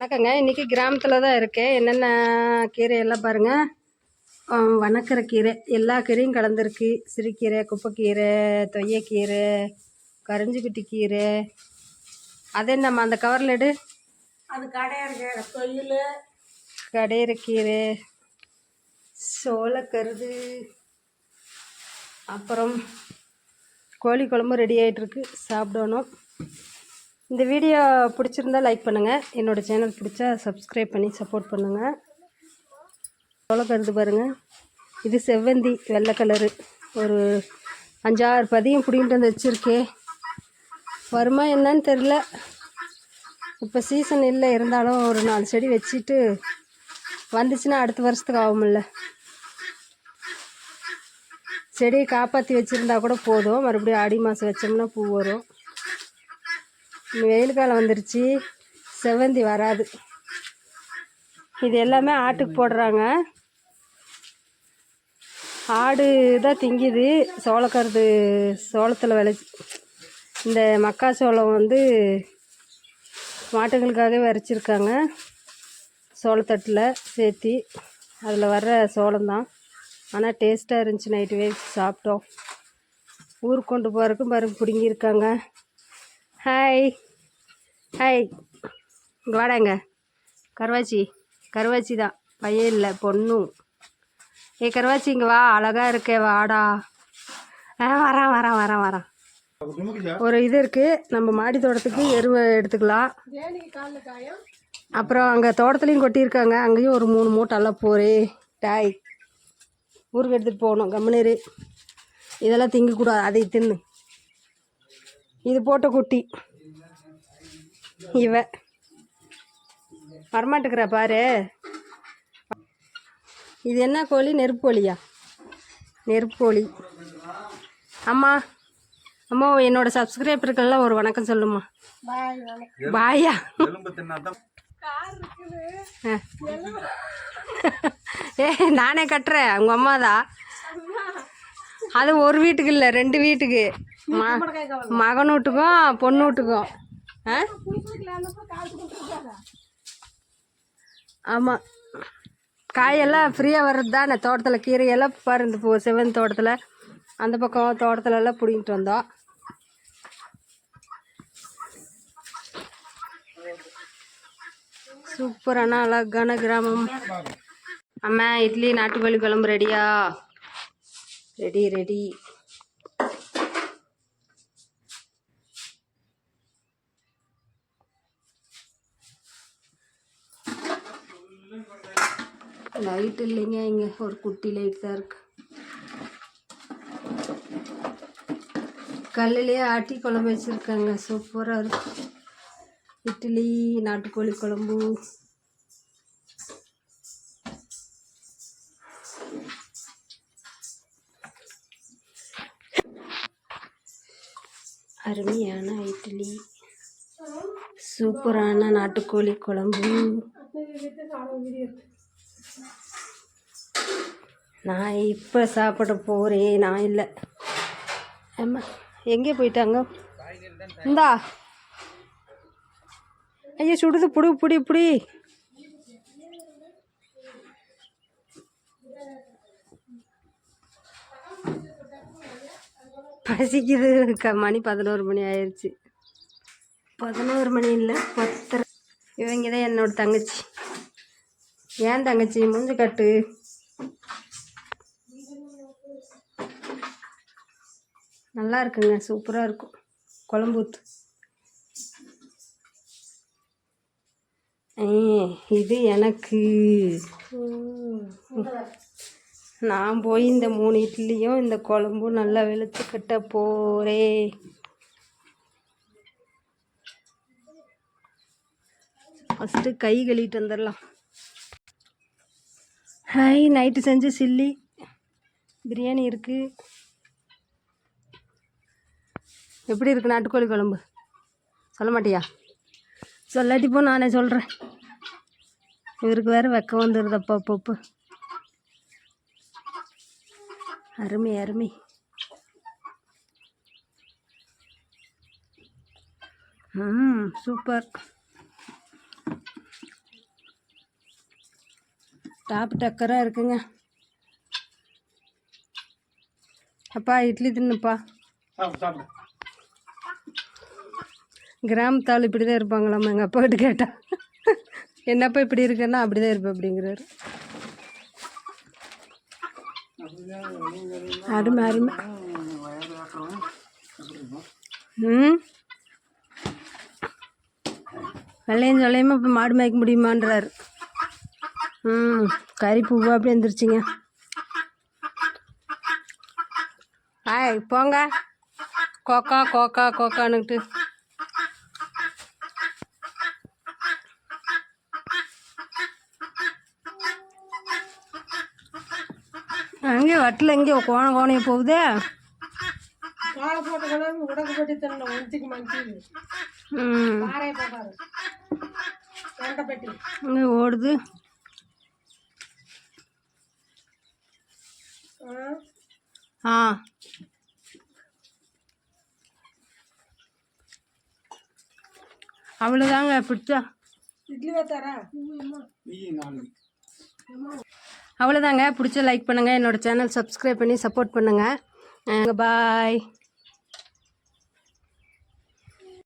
வணக்கங்க. இன்றைக்கி கிராமத்தில் தான் இருக்கேன். என்னென்ன கீரை எல்லாம் பாருங்கள் வணக்கிற கீரை. எல்லா கீரையும் கலந்துருக்கு. சிறுகீரை குப்பைக்கீரை தொய்யக்கீரை கரிஞ்சிக்குட்டி கீரை. அது என்னம்மா அந்த கவரில் எடு. அது கடையிற கடையிற கீரை சோளக்கருது அப்புறம் கோழி குழம்பு ரெடி ஆகிட்டுருக்கு சாப்பிடணும். இந்த வீடியோ பிடிச்சிருந்தா லைக் பண்ணுங்கள் என்னோடய சேனல் பிடிச்சா சப்ஸ்கிரைப் பண்ணி சப்போர்ட் பண்ணுங்கள் எவ்வளோ கருது பாருங்கள் இது செவ்வந்தி வெள்ளை கலரு ஒரு அஞ்சாறு பதியம் பிடிங்கிட்டு வந்து வச்சுருக்கே. வருமா என்னன்னு தெரில இப்போ சீசன் இல்லை இருந்தாலும் ஒரு நாலு செடி வச்சுட்டு வந்துச்சுன்னா அடுத்த வருஷத்துக்கு ஆகும்ல. செடியை காப்பாற்றி வச்சுருந்தா கூட போதும். மறுபடியும் ஆடி மாதம் வச்சோம்னா பூ வரும். வெயில் காலம் வந்துருச்சு. செவ்வந்தி வராது. இது எல்லாமே ஆட்டுக்கு போடுறாங்க. ஆடு தான் திங்குது. சோளக்கருது சோளத்தில் விளைச்சி இந்த மக்காச்சோளம் வந்து மாட்டுங்களுக்காகவே விரைச்சிருக்காங்க சோளத்தட்டில் சேர்த்தி அதில் வர்ற சோளம்தான் ஆனால் டேஸ்ட்டாக இருந்துச்சு. நைட்டு வேஸ்ட் சாப்பிட்டோம். ஊருக்கு கொண்டு போகிறக்கும் பாருங்க பிடுங்கியிருக்காங்க. ஹாய் ஹாய் வாடாங்க கருவாச்சி. கருவாச்சி தான். பையன் இல்லை பொண்ணும் ஏ கருவாச்சி இங்கே வா. அழகாக இருக்கே வாடா. ஆ வரான் வரான் வரான் வரான் ஒரு இது இருக்குது நம்ம மாடி தோட்டத்துக்கு எருவை எடுத்துக்கலாம். அப்புறம் அங்கே தோட்டத்துலேயும் கொட்டியிருக்காங்க. அங்கேயும் ஒரு மூணு மூட்டெல்லாம் போரே டாய். ஊருக்கு எடுத்துகிட்டு போகணும். கம்முனேரு இதெல்லாம் திங்கக்கூடாது. அதை தின்னு. இது போட்ட குட்டி. இவ. வரமாட்டுக்கிறா பாரு. இது என்ன கோழி? நெருப்பு கோழியா? நெருப்பு கோழி. அம்மா அம்மா என்னோட சப்ஸ்கிரைபருக்கெல்லாம் ஒரு வணக்கம் சொல்லுமா பாய். ஏ நானே கட்டுறேன். உங்கள் அம்மா தான் அது ஒரு வீட்டுக்கு இல்லை ரெண்டு வீட்டுக்கு. மகன் வீட்டுக்கும் பொண்ணு வீட்டுக்கும். ஆமாம் காயெல்லாம் ஃப்ரீயாக வர்றது தானே தோட்டத்தில் கீரையெல்லாம் பாரு இந்த பூ செவன் தோட்டத்தில். அந்த பக்கம் தோட்டத்துல எல்லாம் பிடிங்கிட்டு வந்தோம். சூப்பரான அழகான கிராமம். அம்மா இட்லி நாட்டுக்கோழி குழம்பு ரெடியா ரெடி ரெடி. லைட் இல்லைங்க இங்கே ஒரு குட்டி லைட் தான் இருக்கு. கல்லுலேயே ஆட்டி குழம்பு வச்சுருக்காங்க. சூப்பராக இருக்கும் இட்லி நாட்டுக்கோழி குழம்பு. அருமையான இட்லி. சூப்பரான நாட்டுக்கோழி குழம்பு. நான் இப்போ சாப்பிட போகிறேன் நான் இல்லை. அம்மா எங்கே போயிட்டாங்க? இந்தா. ஐயா சுடுது புடி புடி புடி. பசிக்குது. க மணி பதினோரு மணி ஆயிடுச்சு பதினோரு மணி இல்லை பத்தரை. இவங்க தான் என்னோட தங்கச்சி. ஏன் தங்கச்சி? மூஞ்சி கட்டு. நல்லா இருக்குங்க. சூப்பராக இருக்கும். குழம்பு ஊத்து ஏ இது எனக்கு. நான் போய் இந்த மூணு இட்லியும் இந்த குழம்பும் நல்லா வெளுத்துக்கிட்ட போறே. ஃபஸ்ட்டு கை கழுவிட்டு வந்துடலாம். ஹாய் நைட்டு செஞ்ச சில்லி. பிரியாணி இருக்குது எப்படி இருக்குது நாட்டுக்கோழி குழம்பு? சொல்ல மாட்டியா? சொல்லாட்டி போ நானே சொல்கிறேன் இவருக்கு வேறு வெக்கம் வந்துடுது அப்போ அப்பப்போ அருமை அருமை. ம் சூப்பர். டாப் டக்கராக இருக்குங்க. அப்பா இட்லி தின்னுப்பா. கிராமத்தாள் இப்படி தான் இருப்பாங்களாம்மா எங்கள் அப்பா கிட்ட கேட்டால் என்னப்பா இப்படி இருக்கேன்னா அப்படி தான் இருப்பேன் அப்படிங்கிறாரு. அருமை அருமை. ம். வெள்ளையும் சொல்லையுமா இப்போ மாடு மேய்க்க முடியுமான்றார். ம் கறி பூவா அப்படி எழுந்திரிச்சிங்க ஆய் போங்க. கோக்கா கோக்கா கோக்கான்னுட்டு அங்கே வட்டில் எங்கே கோண கோணைய போகுதே. போட்டு உடக்கு போட்டு ஒன்றுக்கு பாறையை பெட்டி இங்கே ஓடுது. ஆ. அவ்வளோதாங்க பிடிச்சா இட்லி வைத்தாரா? அவ்வளோதாங்க பிடிச்ச லைக் பண்ணுங்கள் என்னோடய சேனல் சப்ஸ்கிரைப் பண்ணி சப்போர்ட் பண்ணுங்கள் பாய்